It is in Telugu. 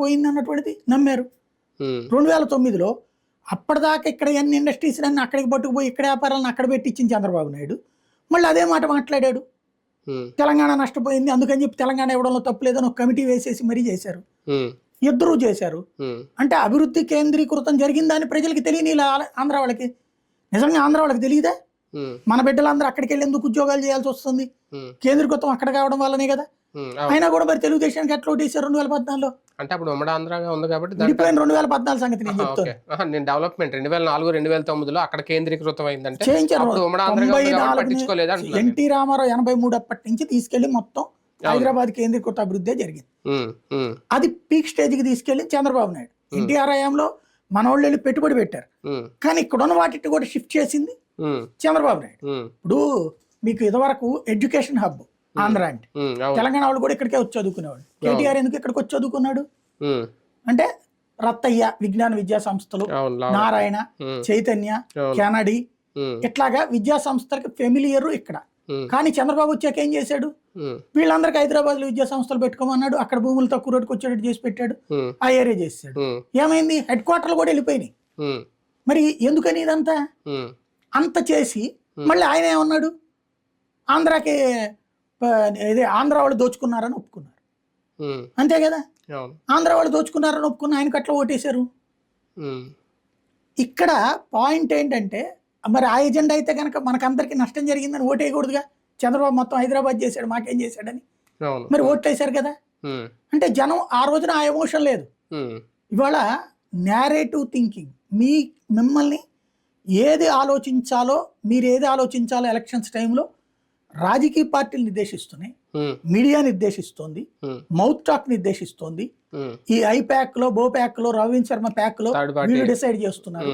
పోయింది అన్నటువంటిది నమ్మారు. రెండు వేల తొమ్మిదిలో అప్పటిదాకా ఇక్కడ ఎన్ని ఇండస్ట్రీస్ అన్ని అక్కడికి పట్టుకుపోయి ఇక్కడ వ్యాపారాలను అక్కడ పెట్టించింది చంద్రబాబు నాయుడు. మళ్ళీ అదే మాట మాట్లాడాడు. తెలంగాణ నష్టపోయింది. అందుకని చెప్పి తెలంగాణ ఇవ్వడంలో తప్పులేదని ఒక కమిటీ వేసేసి మరీ చేశారు. ఇద్దరూ చేశారు. అంటే అభివృద్ధి కేంద్రీకృతం జరిగిందని ప్రజలకి తెలియని ఇలా ఆంధ్ర వాళ్ళకి. నిజంగా ఆంధ్ర వాళ్ళకి తెలియదా? మన బిడ్డలందరూ అక్కడికి వెళ్ళి ఎందుకు ఉద్యోగాలు చేయాల్సి వస్తుంది? కేంద్రీకృతం అక్కడ కావడం వల్లనే కదా. అయినా కూడా మరి తెలుగుదేశానికి ఎట్లా ఓటేశారు రెండు వేల పద్నాలుగులో? అంటే అప్పుడు ఉమ్మడి ఆంధ్రగా ఉంది కాబట్టి విడిపోయిన రెండు వేల పద్నాలుగు సంగతి నేను చెప్తాను. నేను డెవలప్మెంట్ రెండు వేల నాలుగు రెండు వేల తొమ్మిదిలో అక్కడ కేంద్రీకృతం అయిందంటే పట్టించుకోలేదు ఎన్టీ రామారావు ఎనభై మూడు అప్పటి నుంచి తీసుకెళ్ళి మొత్తం హైదరాబాద్ కేంద్రీకృత అభివృద్ధి జరిగింది. అది పీక్ స్టేజ్కి తీసుకెళ్ళి చంద్రబాబు నాయుడు. ఎన్టీఆర్ హయాంలో మన వాళ్ళు వెళ్ళి పెట్టుబడి పెట్టారు. కానీ ఇక్కడ ఉన్న వాటిని కూడా షిఫ్ట్ చేసింది చంద్రబాబు నాయుడు. ఇప్పుడు మీకు ఇదివరకు ఎడ్యుకేషన్ హబ్ ఆంధ్ర అంటే. తెలంగాణ వాళ్ళు కూడా ఇక్కడికే వచ్చి చదువుకునేవాడు కేటీఆర్ ఎందుకు ఇక్కడికి వచ్చి చదువుకున్నాడు? అంటే రత్తయ్య విజ్ఞాన విద్యా సంస్థలు. నారాయణ చైతన్య. కెనడి ఇట్లాగా విద్యా సంస్థలకు ఫెమిలియర్ ఇక్కడ కానీ చంద్రబాబు వచ్చాక ఏం చేశాడు? వీళ్ళందరికీ హైదరాబాద్లో విద్యా సంస్థలు పెట్టుకోమన్నాడు అక్కడ భూములు తక్కువ రేటుకు వచ్చేటట్టు చేసి పెట్టాడు ఆ ఏరియా చేసాడు ఏమైంది? హెడ్ క్వార్టర్లు కూడా వెళ్ళిపోయినాయి. మరి ఎందుకని ఇదంతా అంత? చేసి మళ్ళీ ఆయన ఏమన్నాడు? ఆంధ్రాకి ఇదే ఆంధ్ర వాళ్ళు దోచుకున్నారని ఒప్పుకున్నారు. అంతే కదా? ఆంధ్ర వాళ్ళు దోచుకున్నారని ఒప్పుకున్న ఆయనకి అట్లా ఓటేశారు. ఇక్కడ పాయింట్ ఏంటంటే మరి ఆ ఎజెండా అయితే కనుక మనకందరికి నష్టం జరిగిందని ఓటేయకూడదుగా? చంద్రబాబు మొత్తం హైదరాబాద్ చేశాడు మాకేం చేశాడని. మరి ఓట్లేశారు కదా? అంటే జనం ఆ రోజున ఆ ఎమోషన్ లేదు. ఇవాళ నేరేటివ్ థింకింగ్ మీ మిమ్మల్ని ఏది ఆలోచించాలో మీరు ఏది ఆలోచించాలో ఎలక్షన్స్ టైంలో రాజకీయ పార్టీలు నిర్దేశిస్తున్నాయి మీడియా నిర్దేశిస్తోంది మౌత్ టాక్ నిర్దేశిస్తోంది ఈ ఐ ప్యాక్లో బో ప్యాక్లో రవీంద్ర శర్మ ప్యాక్లో. వీళ్ళు డిసైడ్ చేస్తున్నారు.